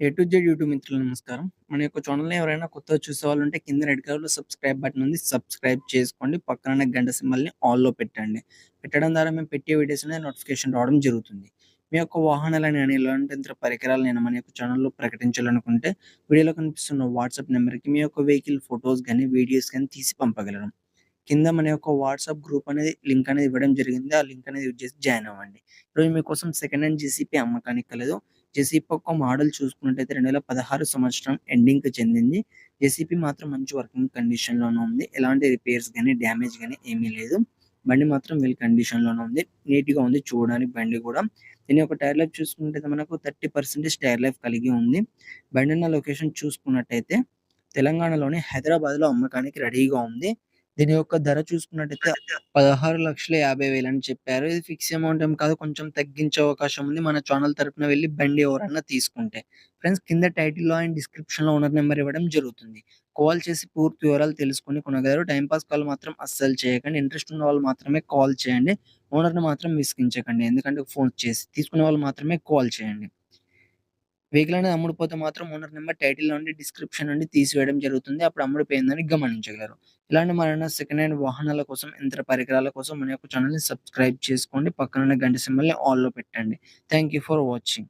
A to Z YouTube మిత్రులు నమస్కారం. మన యొక్క ఛానల్ ఎవరైనా కొత్తగా చూసేవాళ్ళుంటే కింద రెడ్ కలర్‌లో సబ్స్క్రైబ్ బటన్ ఉంది. సబ్స్క్రైబ్ చేసుకోండి. పక్కన గంట సింబల్‌ని ఆల్‌లో పెట్టండి. పెట్టడం ద్వారా మేము పెట్టే వీడియోస్ అనేది నోటిఫికేషన్ రావడం జరుగుతుంది. మీ యొక్క వాహనాలని ఇలాంటి ఎలాంటి పరికరాలు నేను మన యొక్క ఛానల్లో ప్రకటించాలనుకుంటే వీడియోలో కనిపిస్తున్న వాట్సాప్ నెంబర్కి మీ యొక్క వెహికల్ ఫోటోస్ కానీ వీడియోస్ కానీ తీసి పంపగలరు. కింద మన యొక్క వాట్సాప్ గ్రూప్ అనేది లింక్ అనేది ఇవ్వడం జరిగింది. ఆ లింక్ అనేది యూజ్ చేసి జాయిన్ అవ్వండి. ఈరోజు మీకోసం సెకండ్ హ్యాండ్ జేసీపీ అమ్మకానికి కలదు. జేసీపీ ఒక మోడల్ చూసుకున్నట్టయితే 2016 సంవత్సరం ఎండింగ్‌కి చెందింది. జేసీపీ మాత్రం మంచి వర్కింగ్ కండిషన్‌లోనే ఉంది. ఎలాంటి రిపేర్స్ కానీ డ్యామేజ్ కానీ ఏమీ లేదు. బండి మాత్రం వెల్ కండిషన్‌లోనే ఉంది. నీట్‌గా ఉంది చూడడానికి బండి కూడా. దీని యొక్క టైర్ లైఫ్ చూసుకున్నట్టయితే మనకు 30% టైర్ లైఫ్ కలిగి ఉంది. బండి ఉన్న లొకేషన్ చూసుకున్నట్టయితే తెలంగాణలోని హైదరాబాద్‌లో అమ్మకానికి రెడీగా ఉంది. దీని యొక్క ధర చూసుకున్నట్టయితే 16,50,000 అని చెప్పారు. ఇది ఫిక్స్ అమౌంట్ ఏం కాదు. కొంచెం తగ్గించే అవకాశం ఉంది. మన ఛానల్ తరపున వెళ్ళి బండి ఎవరన్నా తీసుకుంటే. ఫ్రెండ్స్ కింద టైటిల్‌లో అండ్ డిస్క్రిప్షన్‌లో ఓనర్ నెంబర్ ఇవ్వడం జరుగుతుంది. కాల్ చేసి పూర్తి వివరాలు తెలుసుకొని కొనగలరు. టైంపాస్ పాస్ కాల్ మాత్రం అస్సలు చేయకండి. ఇంట్రెస్ట్ ఉన్న వాళ్ళు మాత్రమే కాల్ చేయండి. ఓనర్‌ని మాత్రం విసిగించకండి. ఎందుకంటే ఫోన్ చేసి తీసుకునే వాళ్ళు మాత్రమే కాల్ చేయండి. వెహికల్ అనేది అమ్ముడుపోతే మాత్రం ఓనర్ నెంబర్ టైటిల్ నుండి, డిస్క్రిప్షన్ నుండి తీసివేయడం జరుగుతుంది. అప్పుడు అమ్ముడిపోయిందని గమనించగలరు. ఇలాంటి మరెన్నో సెకండ్ హ్యాండ్ వాహనాల కోసం, యంత్ర పరికరాల కోసం మన యొక్క ఛానల్ని సబ్స్క్రైబ్ చేసుకోండి. పక్కన గంట సింబల్‌ని ఆల్‌లో పెట్టండి. Thank you for watching.